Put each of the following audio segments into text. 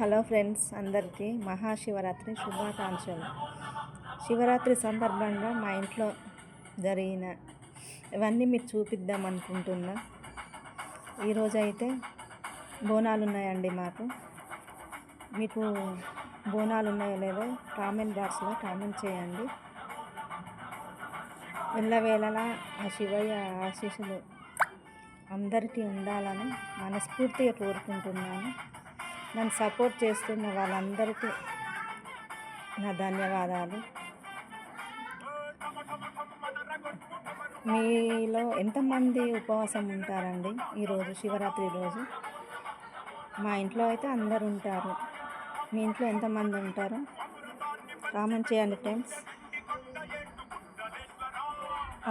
Hello friends అందరికీ మహాశివరాత్రి శుభాకాంక్షలు. శివరాత్రి సందర్భంగా మా ఇంట్లో జరిగిన ఇవన్నీ మీరు చూపిద్దాం అనుకుంటున్నా. ఈరోజు అయితే బోనాలు ఉన్నాయండి మాకు. మీకు బోనాలు ఉన్నాయో లేదో కామెంట్ బాక్స్లో కామెంట్ చేయండి. వెళ్ళవేళలా ఆ శివయ్య ఆశీస్సులు అందరికీ ఉండాలని మనస్ఫూర్తిగా కోరుకుంటున్నాను. నన్ను సపోర్ట్ చేస్తున్న వాళ్ళందరికీ నా ధన్యవాదాలు. మీలో ఎంతమంది ఉపవాసం ఉంటారండి ఈరోజు శివరాత్రి రోజు? మా ఇంట్లో అయితే అందరు ఉంటారు. మీ ఇంట్లో ఎంతమంది ఉంటారు? కామెంట్ చేయండి ఫ్రెండ్స్.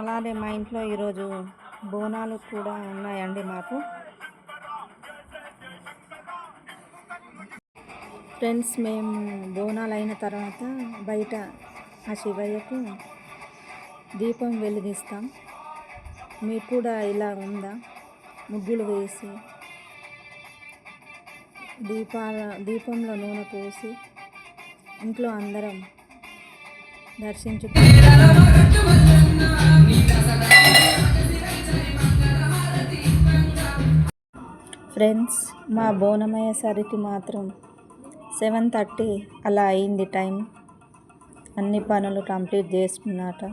అలానే మా ఇంట్లో ఈరోజు బోనాలు కూడా ఉన్నాయండి మాకు. ఫ్రెండ్స్ మేము బోనాలు అయిన తర్వాత బయట ఆ శివయ్యకు దీపం వెలిగిస్తాం. మీకు కూడా ఇలా ఉందా? ముగ్గులు వేసి దీపాల దీపంలో నూనె పోసి ఇంట్లో అందరం దర్శించుకుంటాం. ఫ్రెండ్స్ మా బోనమయ్యేసరికి మాత్రం సెవెన్ థర్టీ అలా అయింది టైం. అన్ని పనులు కంప్లీట్ చేసుకున్నాక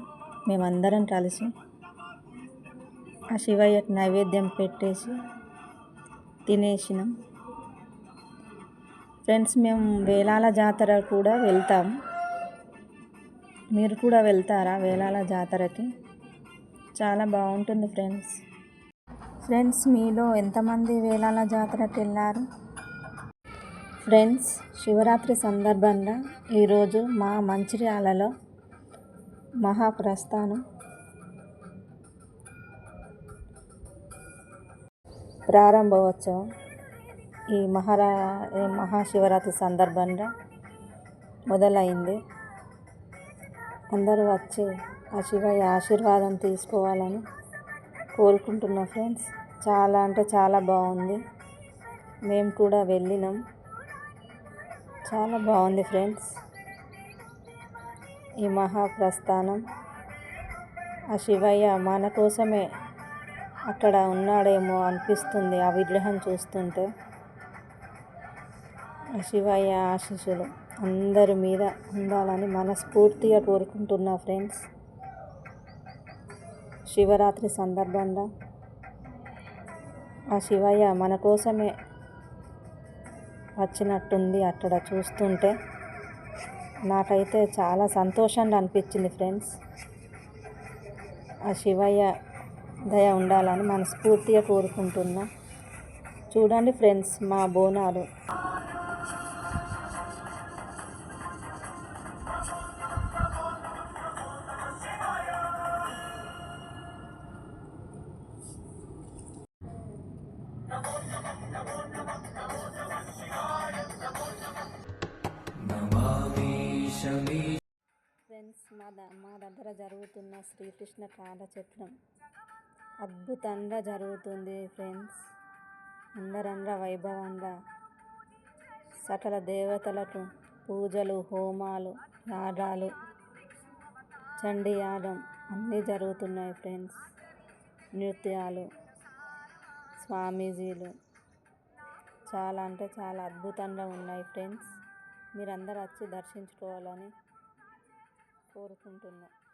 మేమందరం కలిసి ఆ శివయ్యకి నైవేద్యం పెట్టేసి తినేసినాం. ఫ్రెండ్స్ మేము వేలాల జాతర కూడా వెళ్తాం. మీరు కూడా వెళ్తారా వేలాల జాతరకి? చాలా బాగుంటుంది ఫ్రెండ్స్. ఫ్రెండ్స్ మీలో ఎంతమంది వేలాల జాతరకి వెళ్ళారు? ఫ్రెండ్స్ శివరాత్రి సందర్భంగా ఈరోజు మా మంచిర్యాలలో మహాప్రస్థానం. ప్రారంభోత్సవం. ఈ మహారా మహాశివరాత్రి సందర్భంగా మొదలైంది. అందరూ వచ్చి ఆ శివయ్య ఆశీర్వాదం తీసుకోవాలని కోరుకుంటున్నా ఫ్రెండ్స్. చాలా అంటే చాలా బాగుంది. మేము కూడా వెళ్ళినాం. చాలా బాగుంది ఫ్రెండ్స్. ఈ మహాప్రస్థానం. ఆ శివయ్య మన కోసమే అక్కడ ఉన్నాడేమో అనిపిస్తుంది ఆ విగ్రహం చూస్తుంటే. ఆ శివయ్య ఆశీస్సులు అందరి మీద ఉండాలని మనస్ఫూర్తిగా కోరుకుంటున్నా ఫ్రెండ్స్. శివరాత్రి సందర్భంగా ఆ శివయ్య మన కోసమే వచ్చినట్టుంది అక్కడ చూస్తుంటే. నాకైతే చాలా సంతోషంగా అనిపించింది ఫ్రెండ్స్. ఆ శివయ్య దయ ఉండాలని మనస్ఫూర్తిగా కోరుకుంటున్నా. చూడండి ఫ్రెండ్స్ మా బోనాలు. ఫ్రెండ్స్ మా ద మా దగ్గర జరుగుతున్న శ్రీకృష్ణ కాలచక్రం అద్భుతంగా జరుగుతుంది ఫ్రెండ్స్. అందరంగా వైభవంగా. సకల దేవతలకు పూజలు హోమాలు యాగాలు చండీ యాగం అన్నీ జరుగుతున్నాయి ఫ్రెండ్స్. నృత్యాలు స్వామీజీలు. చాలా అంటే చాలా అద్భుతంగా ఉన్నాయి ఫ్రెండ్స్. మీరందరూ వచ్చి దర్శించుకోవాలని కోరుకుంటున్నాను